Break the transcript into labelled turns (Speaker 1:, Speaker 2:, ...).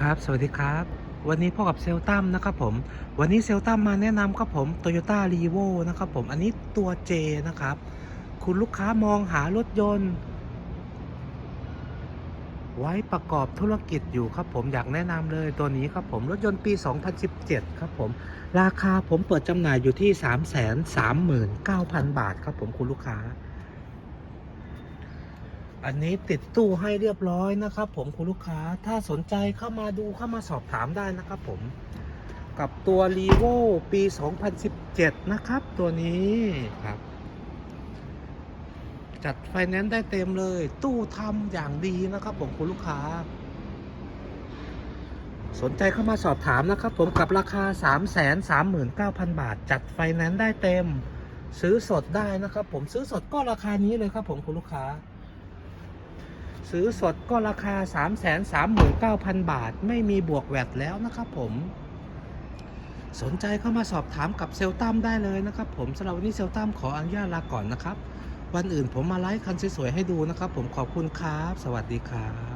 Speaker 1: ครับ สวัสดีครับ วันนี้พ่อกับเซลตัมนะครับผม วันนี้เซลตัมมาแนะนำครับผม Toyota r e v o นะครับผม อันนี้ตัว J นะครับ คุณลูกค้ามองหารถยนต์ ไว้ประกอบธุรกิจอยู่ครับผม อยากแนะนำเลยตัวนี้ครับผม รถยนต์ปี 2017 ครับผม ราคาผมเปิดจำหน่ายอยู่ที่ 339,000 บาทครับผมคุณลูกค้า อันนี้ติดตู้ให้เรียบร้อยนะครับ ผมคุณลูกค้าถ้าสนใจเข้ามาดูเข้ามาสอบถามได้นะครับ ผมกับตัว r e v o ปี 2017 นะครับ ตัวนี้ครับ จัดไฟแนนซ์ได้เต็มเลย ตู้ทำอย่างดีนะครับ ผมคุณลูกค้า สนใจเข้ามาสอบถามนะครับ ผมกับราคา 339,000 บาท จัดไฟแนนซ์ได้เต็ม ซื้อสดได้นะครับ ผมซื้อสดก็ราคานี้เลยครับ ผมคุณลูกค้า ซื้อสดก็ราคา 339,000 บาท ไม่มีบวกแวดแล้วนะครับผม สนใจเข้ามาสอบถามกับเซลตัมได้เลยนะครับผมสำหรับวันนี้เซลตัมขออนุญาตลาก่อนนะครับ วันอื่นผมมาไลฟ์คันสวยๆให้ดูนะครับผมขอบคุณครับ สวัสดีครับ